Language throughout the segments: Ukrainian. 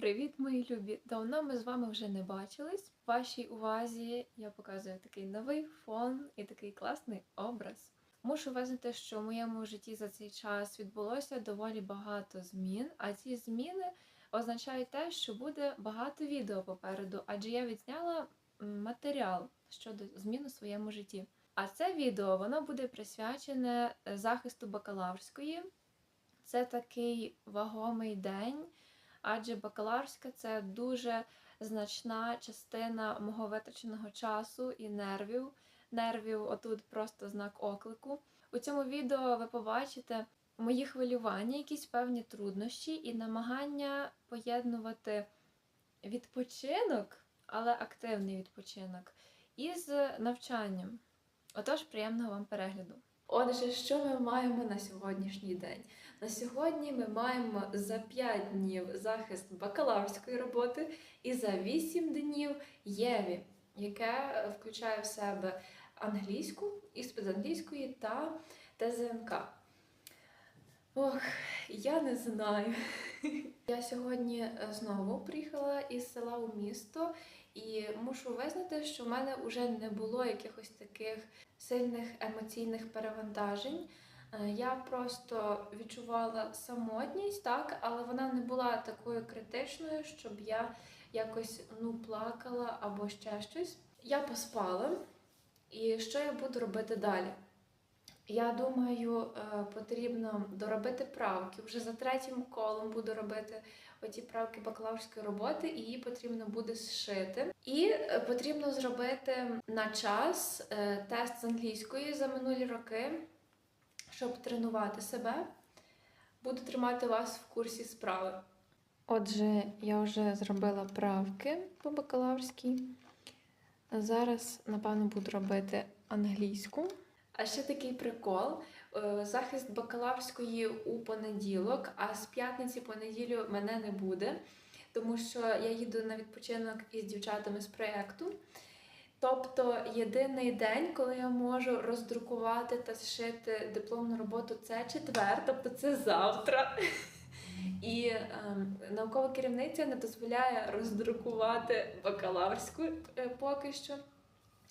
Привіт, мої любі! Давно ми з вами вже не бачились. Вашій увазі я показую такий новий фон і такий класний образ. Мушу визнати, що в моєму житті за цей час відбулося доволі багато змін, а ці зміни означають те, що буде багато відео попереду, адже я відзняла матеріал щодо змін у своєму житті. А це відео воно буде присвячене е, захисту бакалаврської. Це такий вагомий день, адже бакалаврська це дуже значна частина мого витраченого часу і нервів. Нервів, отут просто знак оклику. У цьому відео ви побачите мої хвилювання, якісь певні труднощі і намагання поєднувати відпочинок, але активний відпочинок, із навчанням. Отож, приємного вам перегляду. Отже, що ми маємо на сьогоднішній день? На сьогодні ми маємо за 5 днів захист бакалаврської роботи і за 8 днів ЄВІ, яке включає в себе англійську, іспит з англійської та ТЗНК. Ох, я не знаю. Я сьогодні знову приїхала із села у місто і мушу визнати, що в мене вже не було якихось таких сильних емоційних перевантажень. Е, Я просто відчувала самотність, так, але вона не була такою критичною, щоб я якось ну, плакала або ще щось. Я поспала, і що я буду робити далі? Я думаю, е, потрібно доробити правки. Вже за третім колом буду робити оті правки бакалаврської роботи, і її потрібно буде зшити. І е, потрібно зробити на час е, тест з англійської за минулі роки, щоб тренувати себе. Буду тримати вас в курсі справи. Отже, я вже зробила правки по бакалаврській. Зараз, напевно, буду робити англійську. А ще такий прикол: Е, захист бакалаврської у понеділок, а з п'ятниці по неділю мене не буде, тому що я їду на відпочинок із дівчатами з проєкту. Тобто єдиний день, коли я можу роздрукувати та зшити дипломну роботу, це четвер, тобто це завтра. І ем, наукова керівниця не дозволяє роздрукувати бакалаврську е, поки що,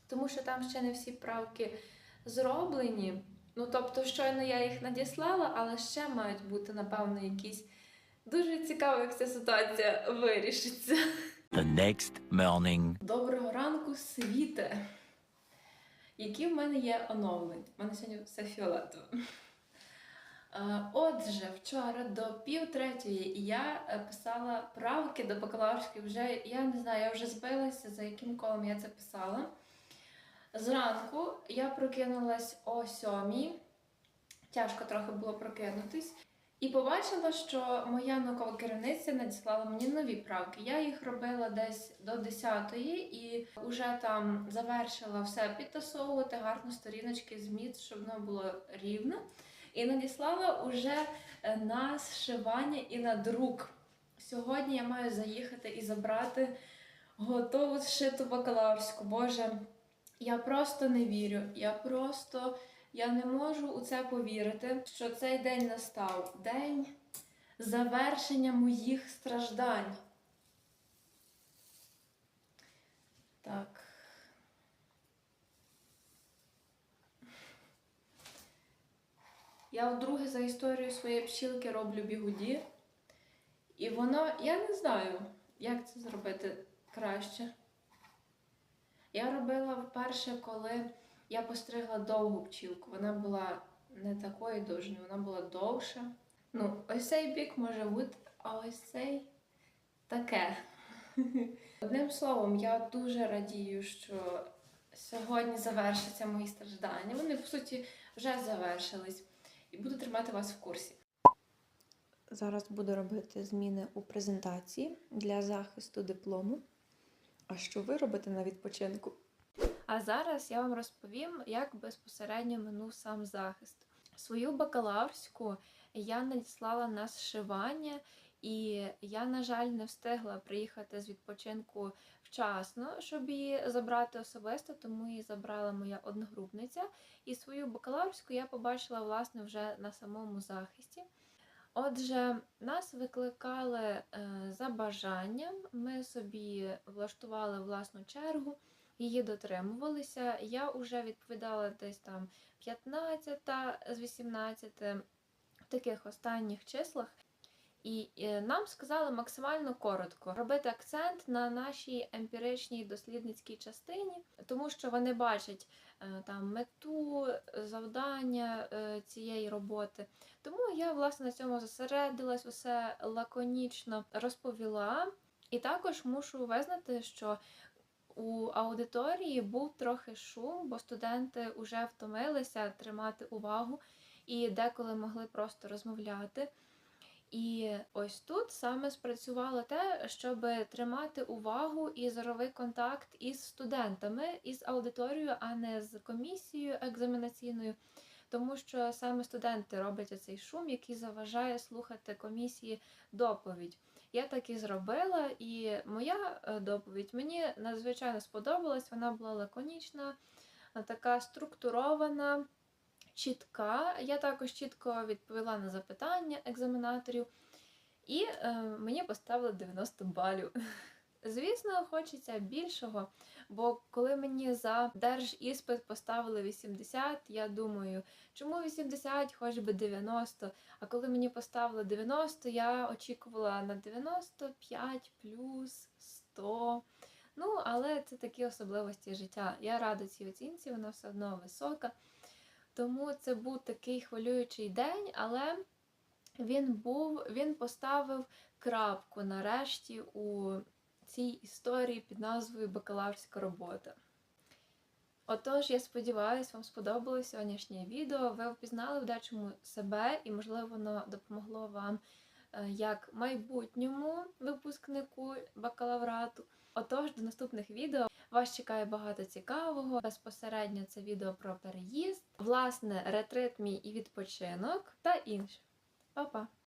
тому що там ще не всі правки зроблені. Ну, тобто, щойно я їх надіслала, але ще мають бути, напевно, якісь дуже цікаво, як ця ситуація вирішиться. The next morning. Доброго ранку, світе! Які в мене є оновлення? У мене сьогодні все фіолетове. Е, Отже, вчора до пів третьої я е, писала правки до бакалаврської. Вже я не знаю, я вже збилася, за яким колом я це писала. Зранку я прокинулась о сьомій. Тяжко трохи було прокинутись. І побачила, що моя наукова керівниця надіслала мені нові правки. Я їх робила десь до 10-ї і вже там завершила все підтасовувати, гарно сторіночки зміст, щоб воно було рівно. І надіслала уже е, на зшивання і на друк. Сьогодні я маю заїхати і забрати готову зшиту бакалаврську. Боже, я просто не вірю. Я просто я не можу у це повірити, що цей день настав. День завершення моїх страждань. Так. Я вдруге за історію своєї пчілки роблю бігуді. І воно, я не знаю, як це зробити краще. Я робила вперше, коли я постригла довгу пчілку. Вона була не такої довжини, вона була довша. Ну, ось цей бік може бути, а ось цей таке. Одним словом, я дуже радію, що сьогодні завершаться мої страждання. Вони, по суті, вже завершились. І буду тримати вас в курсі. Зараз буду робити зміни у презентації для захисту диплому. А що ви робите на відпочинку? А зараз я вам розповім, як безпосередньо минув сам захист. Свою бакалаврську я надіслала на зшивання, і я, на жаль, не встигла приїхати з відпочинку вчасно, щоб її забрати особисто, тому її забрала моя одногрупниця. І свою бакалаврську я побачила власне вже на самому захисті. Отже, нас викликали е, за бажанням. Ми собі влаштували власну чергу, її дотримувалися. Я вже відповідала десь там 15 з 18 в таких останніх числах. І е, нам сказали максимально коротко робити акцент на нашій емпіричній дослідницькій частині, тому що вони бачать е, там мету, завдання е, цієї роботи. Тому я власне на цьому зосередилась, усе лаконічно розповіла. І також мушу визнати, що у аудиторії був трохи шум, бо студенти вже втомилися тримати увагу і деколи могли просто розмовляти. І ось тут саме спрацювало те, щоб тримати увагу і зоровий контакт із студентами, із аудиторією, а не з комісією екзаменаційною, тому що саме студенти роблять цей шум, який заважає слухати комісії доповідь. Я так і зробила, і моя е, доповідь мені надзвичайно сподобалась. Вона була лаконічна, е, така структурована чітка. Я також чітко відповіла на запитання екзаменаторів, і е, мені поставили 90 балів. Звісно, хочеться більшого, бо коли мені за держіспит поставили 80, я думаю, чому 80, хоч би 90. А коли мені поставили 90, я очікувала на 95 плюс 100. Ну, але це такі особливості життя. Я рада цій оцінці, вона все одно висока. Тому це був такий хвилюючий день, але він був, він поставив крапку нарешті у цій історії під назвою Бакалаврська робота. Отож, я сподіваюся, вам сподобалось сьогоднішнє відео. Ви впізнали в дечому себе, і, можливо, воно допомогло вам е, як майбутньому випускнику бакалаврату. Отож, до наступних відео вас чекає багато цікавого. Безпосередньо це відео про переїзд, власне, ретрит мій і відпочинок та інше. Па-па!